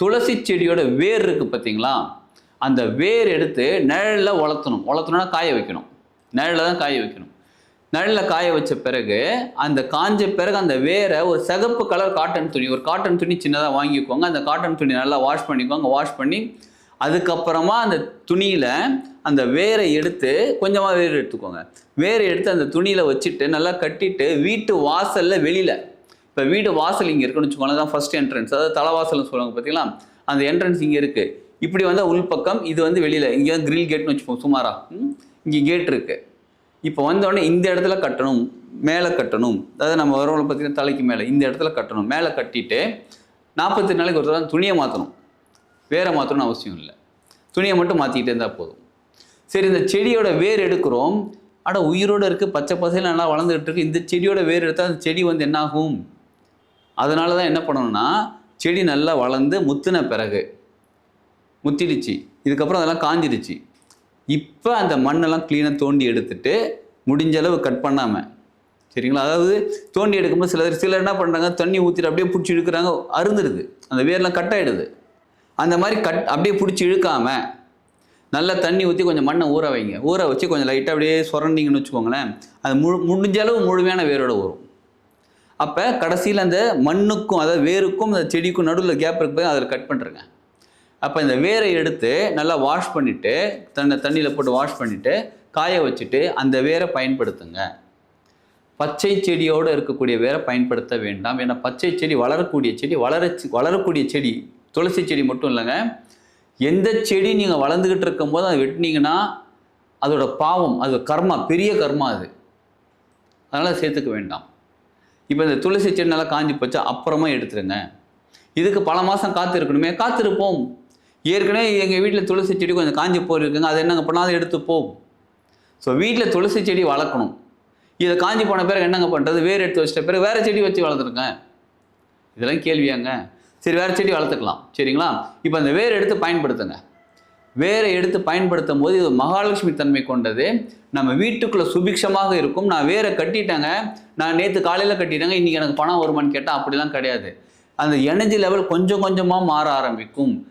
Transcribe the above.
துளசி செடியோட வேர் இருக்குது பார்த்தீங்களா அந்த வேர் எடுத்து நிழலில் வளர்த்தணும். வளர்த்தணும்னா காய வைக்கணும். நிழலில் தான் காய வைக்கணும். நிழலில் காய வச்ச பிறகு அந்த காஞ்ச பிறகு அந்த வேரை ஒரு சிகப்பு கலர் காட்டன் துணி ஒரு காட்டன் துணி சின்னதாக வாங்கிக்கோங்க. அந்த காட்டன் துணி நல்லா வாஷ் பண்ணிக்கோங்க. வாஷ் பண்ணி அதுக்கப்புறமா அந்த துணியில் அந்த வேரை எடுத்து கொஞ்சமாக வேர் எடுத்துக்கோங்க. வேரை எடுத்து அந்த துணியில் வச்சுட்டு நல்லா கட்டிட்டு வீட்டு வாசலில் வெளியில் இப்போ வீடு வாசல் இங்கே இருக்குன்னு வச்சுக்கோங்களேன் தான் ஃபர்ஸ்ட் என்ட்ரன்ஸ் அதாவது தலைவாசல்னு சொல்லுவாங்க பார்த்தீங்களா அந்த என்ட்ரன்ஸ் இங்கே இருக்குது இப்படி வந்தால் உள்பக்கம் இது வந்து வெளியில். இங்கே வந்து கிரில் கேட்னு வச்சுப்போம் சுமாராக இங்கே கேட் இருக்குது இப்போ வந்தோடனே இந்த இடத்துல கட்டணும் மேலே கட்டணும். அதாவது நம்ம வரவங்களை பார்த்தீங்கன்னா தலைக்கு மேலே இந்த இடத்துல கட்டணும். மேலே கட்டிட்டு நாற்பத்தி நாளைக்கு ஒரு தடவை துணியை மாற்றணும் வேற மாற்றணும்னு அவசியம் இல்லை. துணியை மட்டும் மாற்றிக்கிட்டே இருந்தால் போதும். சரி இந்த செடியோட வேர் எடுக்கிறோம். ஆனால் உயிரோடு இருக்குது பச்சை பசையில் நல்லா வளர்ந்துகிட்டு இருக்கு. இந்த செடியோட வேர் எடுத்தால் அந்த செடி வந்து என்னாகும்? அதனால தான் என்ன பண்ணணும்னா செடி நல்லா வளர்ந்து முத்தின பிறகு முத்திடுச்சு. இதுக்கப்புறம் அதெல்லாம் காஞ்சிடுச்சு. இப்போ அந்த மண்ணெல்லாம் க்ளீனாக தோண்டி எடுத்துட்டு முடிஞ்ச அளவு கட் பண்ணாமல் சரிங்களா? அதாவது தோண்டி எடுக்கும்போது சிலர் சிலர் என்ன பண்ணுறாங்க தண்ணி ஊற்றிட்டு அப்படியே பிடிச்சி இழுக்கிறாங்க அருந்துடுது. அந்த வேர்லாம் கட் ஆகிடுது அந்த மாதிரி கட் அப்படியே பிடிச்சி இழுக்காமல் நல்லா தண்ணி ஊற்றி கொஞ்சம் மண்ணை ஊற வைங்க. ஊற வச்சு கொஞ்சம் லைட்டாக அப்படியே சுரண்டிங்கன்னு வச்சுக்கோங்களேன் அது முழு முடிஞ்ச அளவு முழுமையான வேரோட வரும். அப்போ கடைசியில் அந்த மண்ணுக்கும் அதாவது வேருக்கும் அந்த செடிக்கும் நடுவில் கேப் இருக்கு போய் அதில் கட் பண்ணுறேங்க அப்போ இந்த வேரை எடுத்து நல்லா வாஷ் பண்ணிவிட்டு தன்னை தண்ணியில் போட்டு வாஷ் பண்ணிவிட்டு காய வச்சுட்டு அந்த வேரை பயன்படுத்துங்க. பச்சை செடியோடு இருக்கக்கூடிய வேரை பயன்படுத்த வேண்டாம். ஏன்னா பச்சை செடி வளரக்கூடிய செடி வளர வளரக்கூடிய செடி துளசி செடி மட்டும் இல்லைங்க. எந்த செடி நீங்கள் வளர்ந்துக்கிட்டு இருக்கும்போது அதை வெட்டினீங்கன்னா அதோட பாவம் அது கர்மா பெரிய கர்மா அது. அதனால் சேர்த்துக்க வேண்டாம். இப்போ இந்த துளசி செடி நல்லா காஞ்சி போச்சா அப்புறமா எடுத்துருங்க. இதுக்கு பல மாதம் காத்திருக்கணுமே காத்திருப்போம். ஏற்கனவே எங்கள் வீட்டில் துளசி செடி கொஞ்சம் காஞ்சி போயிருக்குங்க அதை என்னங்க பண்ணாலும் எடுத்துப்போம் ஸோ வீட்டில் துளசி செடி வளர்க்கணும். இதை காஞ்சி போன பிறகு என்னங்க பண்ணுறது வேர் எடுத்து வச்சிட்ட பிறகு வேறு செடி வச்சு வளர்த்துருங்க. இதெல்லாம் கேள்வியாங்க. சரி வேறு செடி வளர்த்துக்கலாம். சரிங்களா? இப்போ அந்த வேர் எடுத்து பயன்படுத்துங்க. வேற எடுத்து பயன்படுத்தும் போது இது மகாலட்சுமி தன்மை கொண்டது. நம்ம வீட்டுக்குள்ளே சுபிக்ஷமாக இருக்கும். நான் வேற கட்டிட்டேங்க. நான் நேற்று காலையில் கட்டிட்டேங்க. இன்றைக்கி எனக்கு பணம் வருமான்னு கேட்டால் அப்படிலாம் கிடையாது. அந்த எனர்ஜி லெவல் கொஞ்சம் கொஞ்சமாக மாற ஆரம்பிக்கும்.